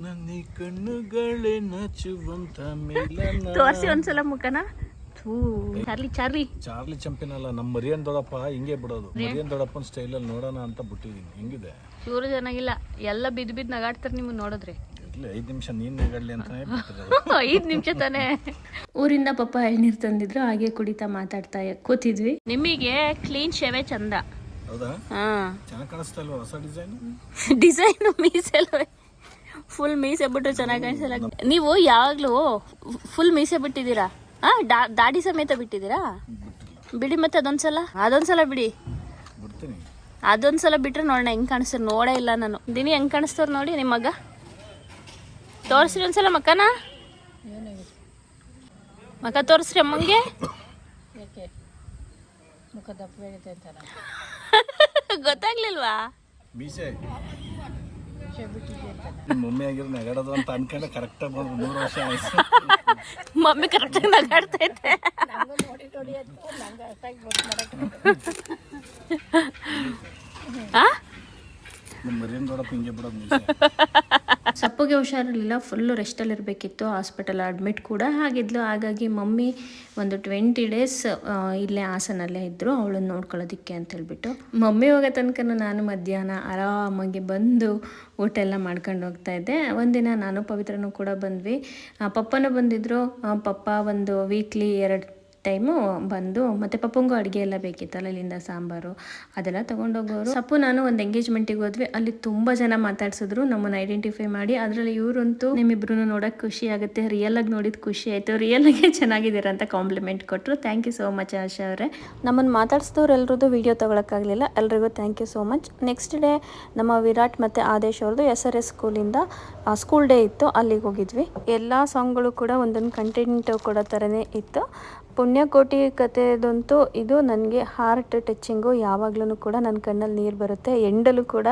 ನನ್ನ ಕಣ್ಣುಗಳೇ ನಚುವಂತ ಮೇಲನ. ತೋರಿಸಿ ಒಂದ್ಸಲ ಮುಖನ. ಥೂ. Charlie Charlie. ಚಾರ್ಲಿ ಚಂಪಿನಲ್ಲ ನಮ್ಮ ಮರಿಯನ್ ದೊಡಪ್ಪ ಹಿಂಗೆ ಬಿಡೋದು. ಮರಿಯನ್ ದೊಡ್ಡಪ್ಪನ ಸ್ಟೈಲಲ್ಲಿ ನೋಡೋಣ ಅಂತ ಬಿಟ್ಟಿದೀನಿ ಹೆಂಗಿದೆ? ಚೂರು ಚೆನ್ನಾಗಿಲ್ಲ ಎಲ್ಲ ಬಿದ್ದು ಬಿದ್ದು ನಗಾಡ್ತಾರೆ ನಿಮ್ಗೆ ನೋಡಿದ್ರೆ. ಐದು ನಿಮಿಷ ನೀನ್ ನಗಾಡ್ಲಿ ಅಂತಾನೆ ಬಿಟ್ಟಿರೋದು ಐದು ನಿಮಿಷ ತಾನೇ. ಊರಿಂದ ಪಪ್ಪ ಎಳ್ನೀರು ತಂದಿದ್ರು ಹಾಗೆ ಕುಡಿತಾ ಮಾತಾಡ್ತಾ ಕೂತಿದ್ವಿ. ನಿಮಗೆ ಕ್ಲೀನ್ ಶೇವೆ ಚಂದ. ಹೌದಾ? ಹಾ. ಚೆನ್ನಾಗಿ ಕಾಣಿಸ್ತಾ ಇಲ್ವಾ ಹೊಸ ಡಿಸೈನ್? ಡಿಸೈನ್ ಮೀಸೆಲ್ಲ ಫುಲ್ ಮೀಸೆ ಬಿಟ್ಟು ಚೆನ್ನಾಗಿ ಕಾಣಿಸಲ್ಲ ನೀವು ಯಾವಾಗ್ಲೂ ಫುಲ್ ಮೀಸೆ ಬಿಟ್ಟಿದ್ದೀರಾ? ಹಾ ದಾಡಿ ಸಮೇತ ಬಿಟ್ಟಿದ್ದೀರಾ? ಬಿಡಿ ಮತ್ತೆ ಅದೊಂದ್ಸಲ? ಅದೊಂದ್ಸಲ ಬಿಡಿ. ಬಿಡ್ತೀನಿ. ಅದೊಂದ್ಸಲ ಬಿಟ್ರೆ ನೋಡೋಣ ಹೆಂಗ್ ಕಾಣಿಸ್ತಾರೆ ನೋಡೇ ಇಲ್ಲ ನಾನು. ದಿನಿ ಹೆಂಗ್ ಕಾಣಿಸ್ತಾರ ನೋಡಿ ನಿಮ್ಮ ಮಗ. ತೋರಿಸ್ರಿ ಒಂದ್ಸಲ ಮಕ್ಕನ. ಮಕ ತೋರಿಸ್ರಿ ಅಮ್ಮಂಗೆ. ಗೊತ್ತಾಗ್ಲಿಲ್ವಾ? ಮೀಸೆ ನಿಮ್ಮ ಮಮ್ಮಿ ಆಗಿರೋ ನೆಗಡೋದು ಅಂತ ಅನ್ಕೊಂಡೆ ಕರೆಕ್ಟಾಗಿ ಬಂದು ಮೂರು ವರ್ಷ ಆಯ್ತು. ಮಮ್ಮಿ ಕರೆಕ್ಟಾಗಿ ನಗಾಡ್ತೈತೆ ಆ? ನಿಮ್ಮ ಮರಿಯನ್ ದೊಡ್ಡಪ್ಪ ಹಿಂಗೆ ಬಿಡೋದು ಸಪ್ಪಗೆ ಹುಷಾರಿರಲಿಲ್ಲ ಫುಲ್ಲು ರೆಸ್ಟಲ್ಲಿ ಇರಬೇಕಿತ್ತು ಹಾಸ್ಪಿಟಲ್ ಅಡ್ಮಿಟ್ ಕೂಡ ಆಗಿದ್ಲು. ಹಾಗಾಗಿ ಮಮ್ಮಿ ಒಂದು ಟ್ವೆಂಟಿ ಡೇಸ್ ಇಲ್ಲೇ ಹಾಸನಲ್ಲೇ ಇದ್ದರು ಅವಳನ್ನು ನೋಡ್ಕೊಳ್ಳೋದಕ್ಕೆ ಅಂತ ಹೇಳ್ಬಿಟ್ಟು. ಮಮ್ಮಿ ಹೋಗೋ ತನಕ ನಾನು ಮಧ್ಯಾಹ್ನ ಆರಾಮಾಗಿ ಬಂದು ಊಟ ಎಲ್ಲ ಮಾಡ್ಕೊಂಡು ಹೋಗ್ತಾ ಇದ್ದೆ. ಒಂದಿನ ನಾನು ಪವಿತ್ರನೂ ಕೂಡ ಬಂದ್ವಿ. ಪಪ್ಪನೂ ಬಂದಿದ್ದರು ಪಪ್ಪ ಒಂದು ವೀಕ್ಲಿ ಎರಡು ಟೈಮು ಬಂದು ಮತ್ತೆ ಪಪ್ಪಂಗೂ ಅಡುಗೆ ಎಲ್ಲ ಬೇಕಿತ್ತಲ್ಲ ಇಲ್ಲಿಂದ ಸಾಂಬಾರು, ಅದೆಲ್ಲ ತೊಗೊಂಡೋಗೋರು. ಸಪ್ಪು ನಾನು ಒಂದು ಎಂಗೇಜ್ಮೆಂಟಿಗೆ ಹೋದ್ವಿ, ಅಲ್ಲಿ ತುಂಬ ಜನ ಮಾತಾಡ್ಸಿದ್ರು, ನಮ್ಮನ್ನು ಐಡೆಂಟಿಫೈ ಮಾಡಿ. ಅದರಲ್ಲಿ ಇವರಂತೂ ನಿಮ್ಮಿಬ್ರು ನೋಡೋಕೆ ಖುಷಿ ಆಗುತ್ತೆ ರಿಯಲ್ ಆಗಿ ನೋಡಿದ ಖುಷಿ ಆಯಿತು ರಿಯಲ್ ಆಗಿ ಚೆನ್ನಾಗಿದ್ದೀರ ಅಂತ ಕಾಂಪ್ಲಿಮೆಂಟ್ ಕೊಟ್ಟರು thank you so much Asha ಅವರೇ. ನಮ್ಮನ್ನು ಮಾತಾಡಿಸಿದವ್ರು ವಿಡಿಯೋ ವೀಡಿಯೋ ತೊಗೊಳಕ್ಕಾಗಲಿಲ್ಲ. ಎಲ್ರಿಗೂ thank you so much next day ನಮ್ಮ ವಿರಾಟ್ ಮತ್ತು ಆದೇಶ್ ಅವ್ರದ್ದು ಎಸ್ ಆರ್ ಎಸ್ ಸ್ಕೂಲಿಂದ ಸ್ಕೂಲ್ ಡೇ ಇತ್ತು, ಅಲ್ಲಿಗೆ ಹೋಗಿದ್ವಿ. ಎಲ್ಲ ಸಾಂಗ್ಗಳು ಕೂಡ ಒಂದೊಂದು ಕಂಟೆಂಟ್ ಕೊಡೋ ಥರನೇ ಇತ್ತು. ಪುಣ್ಯಕೋಟಿ ಕಥೆದಂತೂ ಇದು ನನಗೆ ಹಾರ್ಟ್ ಟಚ್ಚಿಂಗು ಯಾವಾಗ್ಲೂ ಕೂಡ ನನ್ನ ಕಣ್ಣಲ್ಲಿ ನೀರು ಬರುತ್ತೆ. ಎಂಡಲ್ಲೂ ಕೂಡ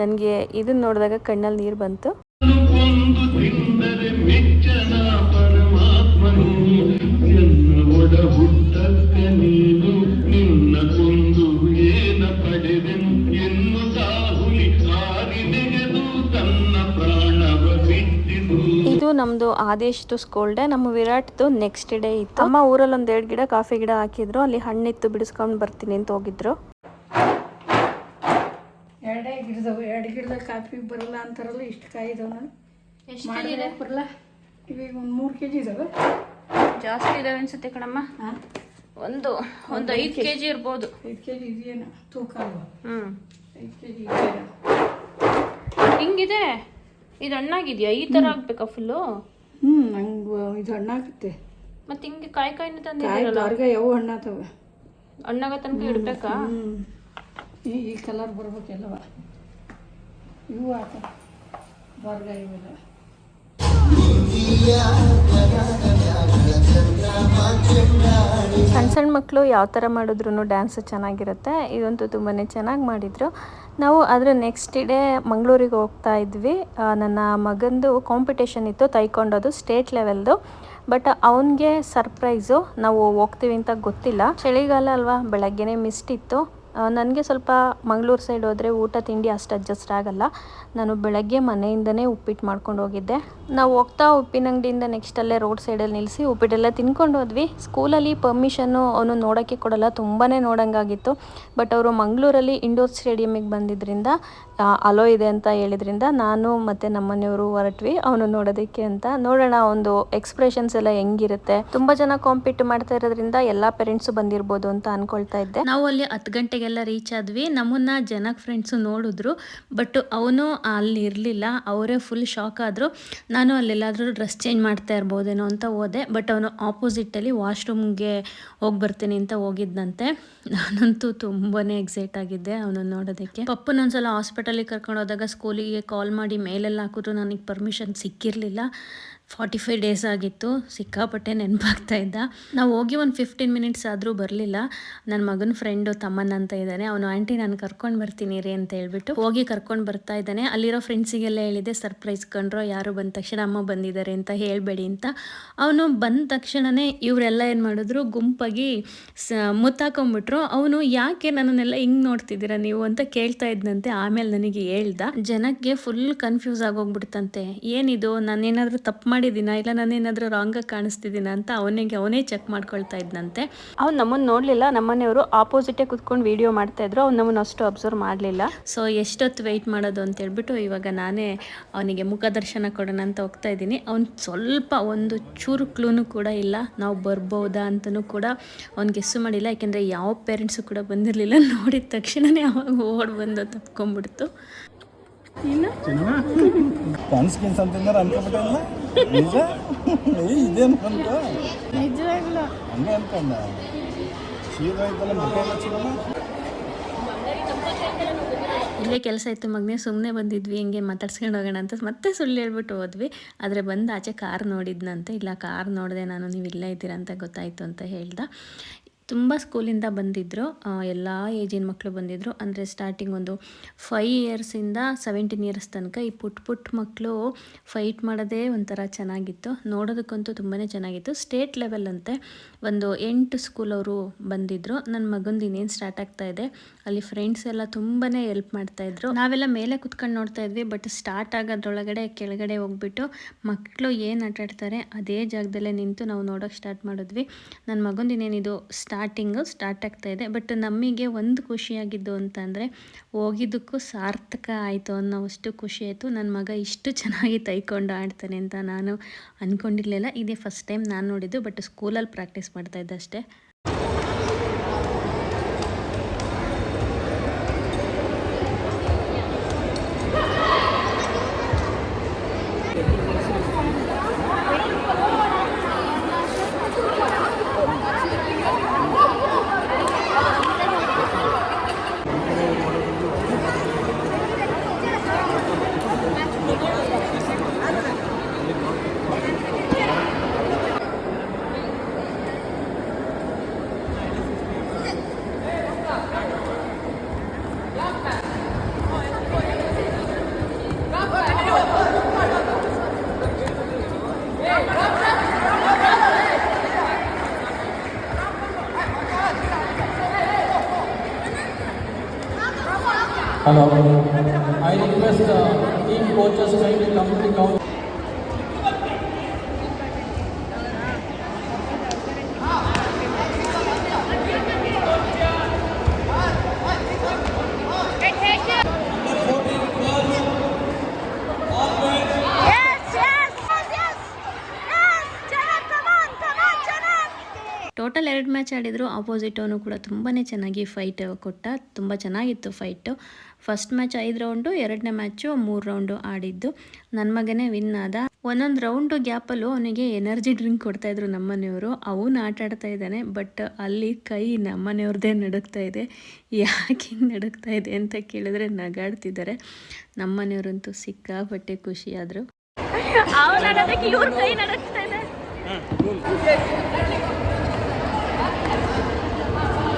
ನನಗೆ ಇದನ್ನ ನೋಡಿದಾಗ ಕಣ್ಣಲ್ಲಿ ನೀರು ಬಂತು. ನಮ್ಮದು ಆದೇಶಿತು ಸ್ಕೂಲ್ ಡೇ ನಮ್ಮ ವಿರಾಟ್ದು ನೆಕ್ಸ್ಟ್ ಡೇ ಇತ್ತು. ಅಮ್ಮ ಊರಲ್ಲಿ ಒಂದು ಎರಡು ಗಿಡ ಕಾಫಿ ಗಿಡ ಹಾಕಿದ್ರು. ಅಲ್ಲಿ ಹಣ್ಣಿತ್ತು ಬಿಡಿಸ್ಕೊಂಡು ಬರ್ತೀನಿ ಅಂತ ಹೋಗಿದ್ರು. ಎರಡೇ ಗಿಡದವು. ಎರಡು ಗಿಡದಾಗ ಕಾಫಿ ಬರಲ್ಲ ಅಂತಾರಲ್ಲ ಇಷ್ಟು ಕಾಯಿ ಇದಾವನ ಮಾಡಿದ್ರೆ ಬರಲ್ಲ. ಇವಾಗ ಒಂದು ಮೂರು ಕೆ ಜಿ ಇದಾವೆ. ಜಾಸ್ತಿ ಇದಾವೆ ಅನ್ಸುತ್ತೆ ಕಣಮ್ಮ. ಒಂದು ಒಂದು ಐದು ಕೆ ಜಿ ಇರ್ಬೋದು. ಐದು ಕೆ ಜಿ ಇದೆಯೇನ ತೂಕ ಅಲ್ವಾ? ಹ್ಮ್. ಐದು ಕೆ ಜಿ ಇದೆಯೇನ ಹಿಂಗಿದೆ. ಇದು ಹಣ್ಣಾಗಿದ್ಯಾ? ಈ ತರ ಆಗ್ಬೇಕಾ ಫುಲ್ಲು ಹ್ಞೂ ನಂಗೆ ಇದು ಹಣ್ಣಾಗುತ್ತೆ. ಮತ್ತೆ ಹಿಂಗೆ ಕಾಯಿ ಕಾಯಿನ ಕಾಯಿ ತಂದಿದ್ದೀರಲ್ಲ ದಾರ್ಗ ಯಾವ ಹಣ್ಣಾತವೆ ಹಣ್ಣಾಗ ತನಕ ಇಡ್ಬೇಕಾ? ಹ್ಞೂ ಈ ಈ ಕಲರ್ ಬರ್ಬೇಕೆಲ್ಲವ? ಇವು ಆತ ಬರ್ಗ ಇವೆಲ್ಲ. ಸಣ್ಣ ಸಣ್ಣ ಮಕ್ಕಳು ಯಾವ ಥರ ಮಾಡಿದ್ರು ಡ್ಯಾನ್ಸ್ ಚೆನ್ನಾಗಿರುತ್ತೆ. ಇದಂತೂ ತುಂಬಾ ಚೆನ್ನಾಗಿ ಮಾಡಿದರು. ನಾವು ಅದರ ನೆಕ್ಸ್ಟ್ ಡೇ ಮಂಗಳೂರಿಗೆ ಹೋಗ್ತಾ ಇದ್ವಿ. ನನ್ನ ಮಗಂದು ಕಾಂಪಿಟೇಷನ್ ಇತ್ತು ತೈಕೊಂಡೋದು ಸ್ಟೇಟ್ ಲೆವೆಲ್ದು ಬಟ್ ಅವನಿಗೆ ಸರ್ಪ್ರೈಸು ನಾವು ಹೋಗ್ತೀವಿ ಅಂತ ಗೊತ್ತಿಲ್ಲ. ಚಳಿಗಾಲ ಅಲ್ವಾ, ಬೆಳಗ್ಗೆನೇ ಮಿಸ್ಟ್ ಇತ್ತು. ನನಗೆ ಸ್ವಲ್ಪ ಮಂಗಳೂರು ಸೈಡ್ ಹೋದರೆ ಊಟ ತಿಂಡಿ ಅಷ್ಟು ಅಡ್ಜಸ್ಟ್ ಆಗಲ್ಲ. ನಾನು ಬೆಳಗ್ಗೆ ಮನೆಯಿಂದನೇ ಉಪ್ಪಿಟ್ಟು ಮಾಡ್ಕೊಂಡು ಹೋಗಿದ್ದೆ. ನಾವು ಹೋಗ್ತಾ ಉಪ್ಪಿನ ಅಂಗಡಿಯಿಂದ ನೆಕ್ಸ್ಟ್ ಅಲ್ಲೇ ರೋಡ್ ಸೈಡಲ್ಲಿ ನಿಲ್ಲಿಸಿ ಉಪ್ಪಿಟ್ಟೆಲ್ಲ ತಿನ್ಕೊಂಡು ಹೋದ್ವಿ. ಸ್ಕೂಲಲ್ಲಿ ಪರ್ಮಿಷನ್ನು ಅವನು ನೋಡೋಕ್ಕೆ ಕೊಡಲ್ಲ ತುಂಬಾ ನೋಡೋಂಗಾಗಿತ್ತು. ಬಟ್ ಅವರು ಮಂಗಳೂರಲ್ಲಿ ಇಂಡೋರ್ ಸ್ಟೇಡಿಯಮಿಗೆ ಬಂದಿದ್ದರಿಂದ ಅಲೋ ಇದೆ ಅಂತ ಹೇಳಿದ್ರಿಂದ ನಾನು ಮತ್ತು ನಮ್ಮನೆಯವರು ಹೊರಟ್ವಿ. ಅವನು ನೋಡೋದಕ್ಕೆ ಅಂತ. ನೋಡೋಣ, ಒಂದು ಎಕ್ಸ್ಪ್ರೆಷನ್ಸ್ ಎಲ್ಲ ಹೆಂಗಿರುತ್ತೆ. ತುಂಬ ಜನ ಕಾಂಪಿಟ್ ಮಾಡ್ತಾ ಇರೋದ್ರಿಂದ ಎಲ್ಲ ಪೇರೆಂಟ್ಸು ಬಂದಿರ್ಬೋದು ಅಂತ ಅನ್ಕೊಳ್ತಾ ಇದ್ದೆ. ನಾವು ಅಲ್ಲಿ ಹತ್ತು ಗಂಟೆಗೆಲ್ಲ ರೀಚ್ ಆದ್ವಿ. ನಮ್ಮನ್ನ ಜನಕ್ಕೆ ಫ್ರೆಂಡ್ಸು ನೋಡಿದ್ರು ಬಟ್ ಅವನು ಅಲ್ಲಿ ಇರಲಿಲ್ಲ. ಅವರೇ ಫುಲ್ ಶಾಕ್ ಆದರು. ನಾನು ಅಲ್ಲೆಲ್ಲಾದರೂ ಡ್ರೆಸ್ ಚೇಂಜ್ ಮಾಡ್ತಾ ಇರ್ಬೋದೇನೋ ಅಂತ ಹೋದೆ ಬಟ್ ಅವನು ಆಪೋಸಿಟಲ್ಲಿ ವಾಶ್ರೂಮ್ಗೆ ಹೋಗಿ ಬರ್ತೀನಿ ಅಂತ ಹೋಗಿದ್ದಂತೆ ನಾನಂತೂ ತುಂಬಾ ಎಕ್ಸೈಟ್ ಆಗಿದ್ದೆ ಅವನನ್ನು ನೋಡೋದಕ್ಕೆ. ಪಪ್ಪನೊಂದ್ಸಲ ಹಾಸ್ಪಿಟಲಿಗೆ ಕರ್ಕೊಂಡು ಹೋದಾಗ ಸ್ಕೂಲಿಗೆ ಕಾಲ್ ಮಾಡಿ ಮೇಲೆಲ್ಲ ಹಾಕಿದ್ರು, ನನಗೆ ಪರ್ಮಿಷನ್ ಸಿಕ್ಕಿರಲಿಲ್ಲ. ಫಾರ್ಟಿ ಫೈವ್ ಡೇಸ್ ಆಗಿತ್ತು, ಸಿಕ್ಕಾಪಟ್ಟೆ ನೆನಪಾಗ್ತಾ ಇದ್ದ. ನಾವು ಹೋಗಿ ಒಂದು ಫಿಫ್ಟೀನ್ ಮಿನಿಟ್ಸ್ ಆದರೂ ಬರಲಿಲ್ಲ. ನನ್ನ ಮಗನ ಫ್ರೆಂಡು ತಮ್ಮನ ಅಂತ ಇದ್ದಾನೆ ಅವನು, ಆಂಟಿ, ನಾನು ಕರ್ಕೊಂಡು ಬರ್ತೀನಿ ರೀ ಅಂತ ಹೇಳ್ಬಿಟ್ಟು ಹೋಗಿ ಕರ್ಕೊಂಡು ಬರ್ತಾ ಇದ್ದಾನೆ. ಅಲ್ಲಿರೋ ಫ್ರೆಂಡ್ಸಿಗೆಲ್ಲ ಹೇಳಿದೆ ಸರ್ಪ್ರೈಸ್ ಕಂಡ್ರೋ ಯಾರು ಬಂದ ತಕ್ಷಣ ಅಮ್ಮ ಬಂದಿದ್ದಾರೆ ಅಂತ ಹೇಳಬೇಡಿ ಅಂತ. ಅವನು ಬಂದ ತಕ್ಷಣವೇ ಇವರೆಲ್ಲ ಏನು ಮಾಡಿದ್ರು, ಗುಂಪಾಗಿ ಸ ಮುತ್ತಾಕೊಂಡ್ಬಿಟ್ರು ಅವನು, ಯಾಕೆ ನನ್ನನ್ನೆಲ್ಲ ಹಿಂಗೆ ನೋಡ್ತಿದ್ದೀರಾ ನೀವು? ಅಂತ ಕೇಳ್ತಾ ಇದ್ದಂತೆ ಆಮೇಲೆ ನನಗೆ ಹೇಳ್ದ, ಜನಕ್ಕೆ ಫುಲ್ ಕನ್ಫ್ಯೂಸ್ ಆಗೋಗ್ಬಿಡ್ತಂತೆ. ಏನಿದು? ನಾನೇನಾದರೂ ತಪ್ಪು ಮಾಡಿದ್ದೀನ? ಇಲ್ಲ ನಾನೇನಾದರೂ ರಾಂಗಾಗಿ ಕಾಣಿಸ್ತಿದ್ದೀನ ಅಂತ ಅವನಿಗೆ ಅವನೇ ಚೆಕ್ ಮಾಡ್ಕೊಳ್ತಾ ಇದ್ದಂತೆ ಅವ್ನು ನಮ್ಮನ್ನು ನೋಡಲಿಲ್ಲ. ನಮ್ಮನೆಯವರು ಆಪೋಸಿಟೇ ಕುತ್ಕೊಂಡು ವೀಡಿಯೋ ಮಾಡ್ತಾ ಇದ್ರು. ಅವ್ನು ನಮ್ಮನ್ನು ಅಷ್ಟು ಅಬ್ಸರ್ವ್ ಮಾಡಲಿಲ್ಲ. ಸೊ ಎಷ್ಟೊತ್ತು ವೆಯ್ಟ್ ಮಾಡೋದು ಅಂತ ಹೇಳ್ಬಿಟ್ಟು ಇವಾಗ ನಾನೇ ಅವನಿಗೆ ಮುಖದರ್ಶನ ಕೊಡೋಣ ಅಂತ ಹೋಗ್ತಾ ಇದ್ದೀನಿ. ಅವ್ನು ಸ್ವಲ್ಪ ಒಂದು ಚೂರು ಕ್ಲೂನು ಕೂಡ ಇಲ್ಲ. ನಾವು ಬರ್ಬೋದಾ ಅಂತಲೂ ಕೂಡ ಅವ್ನು ಗೆಸ್ಸು ಮಾಡಿಲ್ಲ. ಯಾಕೆಂದರೆ ಯಾವ ಪೇರೆಂಟ್ಸು ಕೂಡ ಬಂದಿರಲಿಲ್ಲ. ನೋಡಿದ ತಕ್ಷಣವೇ ಅವಾಗ ಓಡ್ ಬಂದು ತಪ್ಕೊಂಡ್ಬಿಡ್ತು. ಇಲ್ಲ? ಇಲ್ಲೇ ಕೆಲಸ ಇತ್ತು ಮಗನೇ ಸುಮ್ಮನೆ ಬಂದಿದ್ವಿ, ಹಿಂಗೆ ಮಾತಾಡ್ಸ್ಕೊಂಡು ಹೋಗೋಣ ಅಂತ ಮತ್ತೆ ಸುಳ್ಳು ಹೇಳ್ಬಿಟ್ಟು ಹೋದ್ವಿ. ಆದರೆ ಬಂದು ಆಚೆ ಕಾರ್ ನೋಡಿದ್ನಂತೆ. ಇಲ್ಲ, ಕಾರ್ ನೋಡಿದೆ ನಾನು ನೀವು ಇಲ್ಲೇ ಇದ್ದೀರಾ ಅಂತ ಗೊತ್ತಾಯಿತು ಅಂತ ಹೇಳ್ದ. ತುಂಬ ಸ್ಕೂಲಿಂದ ಬಂದಿದ್ದರು ಎಲ್ಲ ಏಜಿನ ಮಕ್ಕಳು ಬಂದಿದ್ದರು ಅಂದರೆ ಸ್ಟಾರ್ಟಿಂಗ್ ಒಂದು ಫೈ ಇಯರ್ಸಿಂದ ಸೆವೆಂಟೀನ್ ಇಯರ್ಸ್ ತನಕ ಈ ಪುಟ್ಟ ಪುಟ್ಟ ಮಕ್ಕಳು ಫೈಟ್ ಮಾಡೋದೇ ಒಂಥರ ಚೆನ್ನಾಗಿತ್ತು. ನೋಡೋದಕ್ಕಂತೂ ತುಂಬಾ ಚೆನ್ನಾಗಿತ್ತು. ಸ್ಟೇಟ್ ಲೆವೆಲ್ ಅಂತೆ ಒಂದು ಎಂಟು ಸ್ಕೂಲವರು ಬಂದಿದ್ದರು ನನ್ನ ಮಗಂದು ಇನ್ನೇನು ಸ್ಟಾರ್ಟ್ ಆಗ್ತಾ ಇದೆ. ಅಲ್ಲಿ ಫ್ರೆಂಡ್ಸ್ ಎಲ್ಲ ತುಂಬಾ ಹೆಲ್ಪ್ ಮಾಡ್ತಾಯಿದ್ರು ನಾವೆಲ್ಲ ಮೇಲೆ ಕುತ್ಕೊಂಡು ನೋಡ್ತಾ ಇದ್ವಿ ಬಟ್ ಸ್ಟಾರ್ಟ್ ಆಗೋದ್ರೊಳಗಡೆ ಕೆಳಗಡೆ ಹೋಗ್ಬಿಟ್ಟು ಮಕ್ಕಳು ಏನು ಆಟಾಡ್ತಾರೆ, ಅದೇ ಜಾಗದಲ್ಲೇ ನಿಂತು ನಾವು ನೋಡೋಕೆ ಸ್ಟಾರ್ಟ್ ಮಾಡಿದ್ವಿ. ನನ್ನ ಮಗಂದು ಇನ್ನೇನಿದು ಸ್ಟಾರ್ಟಿಂಗು ಸ್ಟಾರ್ಟ್ ಆಗ್ತಾ ಇದೆ. ಬಟ್ ನಮಗೆ ಒಂದು ಖುಷಿಯಾಗಿದ್ದು ಅಂತಂದರೆ, ಹೋಗಿದ್ದಕ್ಕೂ ಸಾರ್ಥಕ ಆಯಿತು ಅನ್ನೋವಷ್ಟು ಖುಷಿ ಆಯಿತು. ನನ್ನ ಮಗ ಇಷ್ಟು ಚೆನ್ನಾಗಿ ತೈಕೊಂಡು ಆಡ್ತಾನೆ ಅಂತ ನಾನು ಅಂದ್ಕೊಂಡಿರಲಿಲ್ಲ ಇದೇ ಫಸ್ಟ್ ಟೈಮ್ ನಾನು ನೋಡಿದ್ದು. ಬಟ್ ಸ್ಕೂಲಲ್ಲಿ ಪ್ರಾಕ್ಟೀಸ್ ಮಾಡ್ತಾ ಇದ್ದೆ ಅಷ್ಟೇ. Hello. I request uh, team coaches kindly come to the ground. Total ಎರಡು ಮ್ಯಾಚ್ ಆಡಿದ್ರು ಆಪೋಸಿಟ್ ಅವನು ಕೂಡ ತುಂಬಾ ಚೆನ್ನಾಗಿ ಫೈಟ್ ಕೊಟ್ಟ ತುಂಬ ಚೆನ್ನಾಗಿತ್ತು ಫೈಟು ಫಸ್ಟ್ ಮ್ಯಾಚ್ ಐದು ರೌಂಡು ಎರಡನೇ ಮ್ಯಾಚು ಮೂರು ರೌಂಡು ಆಡಿದ್ದು. ನನ್ನ ಮಗನೇ ವಿನ್ ಆದ. ಒಂದೊಂದು ರೌಂಡು ಗ್ಯಾಪಲ್ಲೂ ಅವನಿಗೆ ಎನರ್ಜಿ ಡ್ರಿಂಕ್ ಕೊಡ್ತಾಯಿದ್ರು ನಮ್ಮನೆಯವರು ಅವನು ಆಟ ಆಡ್ತಾ ಇದ್ದಾನೆ ಬಟ್ ಅಲ್ಲಿ ಕೈ ನಮ್ಮನೆಯವ್ರದ್ದೇ ನಡುಕ್ತಾ ಇದೆ. ಯಾಕೆ ಹಿಂಗೆ ನಡುಗ್ತಾ ಇದೆ ಅಂತ ಕೇಳಿದ್ರೆ ನಗಾಡ್ತಿದ್ದಾರೆ. ನಮ್ಮನೆಯವರಂತೂ ಸಿಕ್ಕಾಪಟ್ಟೆ ಖುಷಿಯಾದರು ಇವ್ರ ಕೈ ನಡಕ್ತಾ ಇದೆ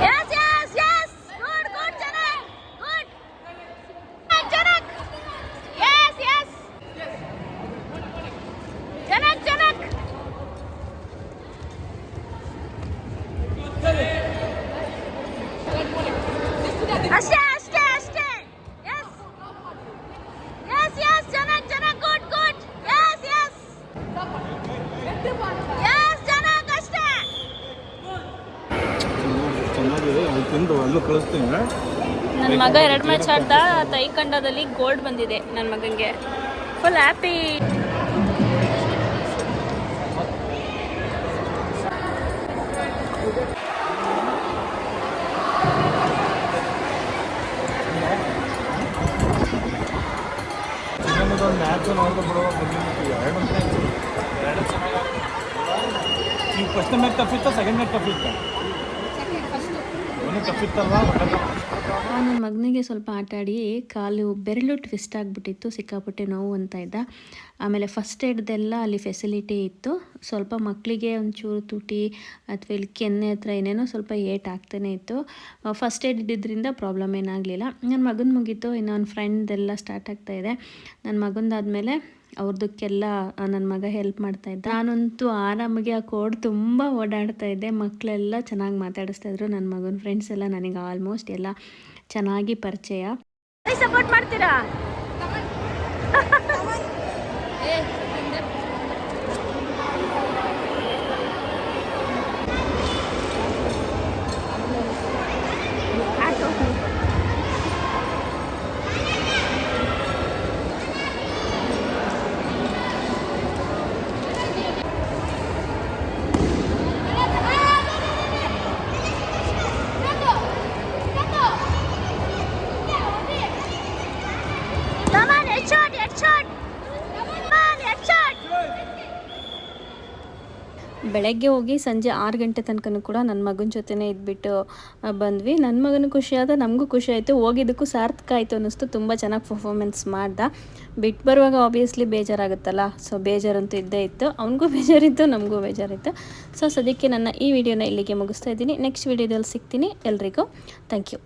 Yes, yes, yes. Good, good, Janak. Good. Janak, Janak. Yes, yes. Janak, Janak. ಅಷ್ಟೇ ಅಷ್ಟೇ ಅಷ್ಟೇ S yes yes Janak Janak good good yes yes yes Janak ಅಷ್ಟೇ ಚೆನ್ನಾಗಿದೆ. ಅದು ತಿಂದು ಅಲ್ಲೂ ಕಳಿಸ್ತೀನಿ. ನನ್ನ ಮಗ ಎರಡು ಮ್ಯಾಚ್ ಆಡ್ದ ತೈಕಂಡದಲ್ಲಿ ಗೋಲ್ಡ್ ಬಂದಿದೆ ನನ್ನ ಮಗನಿಗೆ. ಫುಲ್ ಹ್ಯಾಪಿ ಇನ್ನೊಂದು ಮ್ಯಾಚ್ ನೋಡ್ದು ಬಿಡುವ ಎರಡು ಮ್ಯಾಚ್ ಎರಡು ಚೆನ್ನಾಗಿ ನೀವು ಫಸ್ಟ್ ಮ್ಯಾಚ್ ಟಫ್ ಇತ್ತ ಸೆಕೆಂಡ್ ಮ್ಯಾಚ್ ಟಫ್ ಇತ್ತ? ನನ್ನ ಮಗನಿಗೆ ಸ್ವಲ್ಪ ಆಟ ಆಡಿ ಕಾಲು ಬೆರಳು ಟ್ವಿಸ್ಟ್ ಆಗಿಬಿಟ್ಟಿತ್ತು, ಸಿಕ್ಕಾಪಟ್ಟೆ ನೋವು ಅಂತ ಇದ್ದ. ಆಮೇಲೆ ಫಸ್ಟ್ ಏಡ್ದೆಲ್ಲ ಅಲ್ಲಿ ಫೆಸಿಲಿಟಿ ಇತ್ತು. ಸ್ವಲ್ಪ ಮಕ್ಕಳಿಗೆ ಒಂಚೂರು ತುಟಿ ಅಥವಾ ಇಲ್ಲಿ ಕೆನ್ನೆ ಹತ್ರ ಏನೇನೋ ಸ್ವಲ್ಪ ಏಟ್ ಆಗ್ತಾನೆ ಇತ್ತು. ಫಸ್ಟ್ ಏಡ್ ಇದ್ದಿದ್ದರಿಂದ ಪ್ರಾಬ್ಲಮ್ ಏನಾಗಲಿಲ್ಲ. ನನ್ನ ಮಗನ ಮುಗೀತು, ಇನ್ನು ನನ್ನ ಫ್ರೆಂಡ್ದೆಲ್ಲ ಸ್ಟಾರ್ಟ್ ಆಗ್ತಾ ಇದೆ. ನನ್ನ ಮಗಂದಾದ್ಮೇಲೆ ಅವ್ರದಕ್ಕೆಲ್ಲ ನನ್ನ ಮಗ ಹೆಲ್ಪ್ ಮಾಡ್ತಾ ಇದ್ದ. ನಾನಂತೂ ಆರಾಮಾಗಿ ಆ ಕೋಡ್ ತುಂಬ ಓಡಾಡ್ತಾ ಇದ್ದೆ. ಮಕ್ಕಳೆಲ್ಲ ಚೆನ್ನಾಗಿ ಮಾತಾಡಿಸ್ತಾ ಇದ್ರು. ನನ್ನ ಮಗನ ಫ್ರೆಂಡ್ಸ್ ಎಲ್ಲ ನನಗೆ ಆಲ್ಮೋಸ್ಟ್ ಎಲ್ಲ ಚೆನ್ನಾಗಿ ಪರಿಚಯ. ಸಪೋರ್ಟ್ ಮಾಡ್ತೀರಾ? ಬೆಳಗ್ಗೆ ಹೋಗಿ ಸಂಜೆ ಆರು ಗಂಟೆ ತನಕನೂ ಕೂಡ ನನ್ನ ಮಗನ ಜೊತೆನೇ ಇದ್ಬಿಟ್ಟು ಬಂದ್ವಿ. ನನ್ನ ಮಗನ ಖುಷಿಯಾದ ನಮಗೂ ಖುಷಿ ಆಯಿತು. ಹೋಗಿದ್ದಕ್ಕೂ ಸಾರ್ಥಕ ಆಯಿತು ಅನ್ನಿಸ್ತು. ತುಂಬ ಚೆನ್ನಾಗಿ ಪರ್ಫಾರ್ಮೆನ್ಸ್ ಮಾಡ್ದ. ಬಿಟ್ಟು ಬರುವಾಗ ಆಬ್ವಿಯಸ್ಲಿ ಬೇಜಾರಾಗುತ್ತಲ್ಲ. ಸೊ ಬೇಜಾರಂತೂ ಇದ್ದೇ ಇತ್ತು. ಅವನಿಗೂ ಬೇಜಾರಿತ್ತು, ನಮಗೂ ಬೇಜಾರಿತ್ತು. ಸೊ ಸದ್ಯಕ್ಕೆ ನನ್ನ ಈ ವಿಡಿಯೋನ ಇಲ್ಲಿಗೆ ಮುಗಿಸ್ತಾ ಇದ್ದೀನಿ. ನೆಕ್ಸ್ಟ್ ವಿಡಿಯೋದಲ್ಲಿ ಸಿಗ್ತೀನಿ. ಎಲ್ರಿಗೂ ಥ್ಯಾಂಕ್ ಯು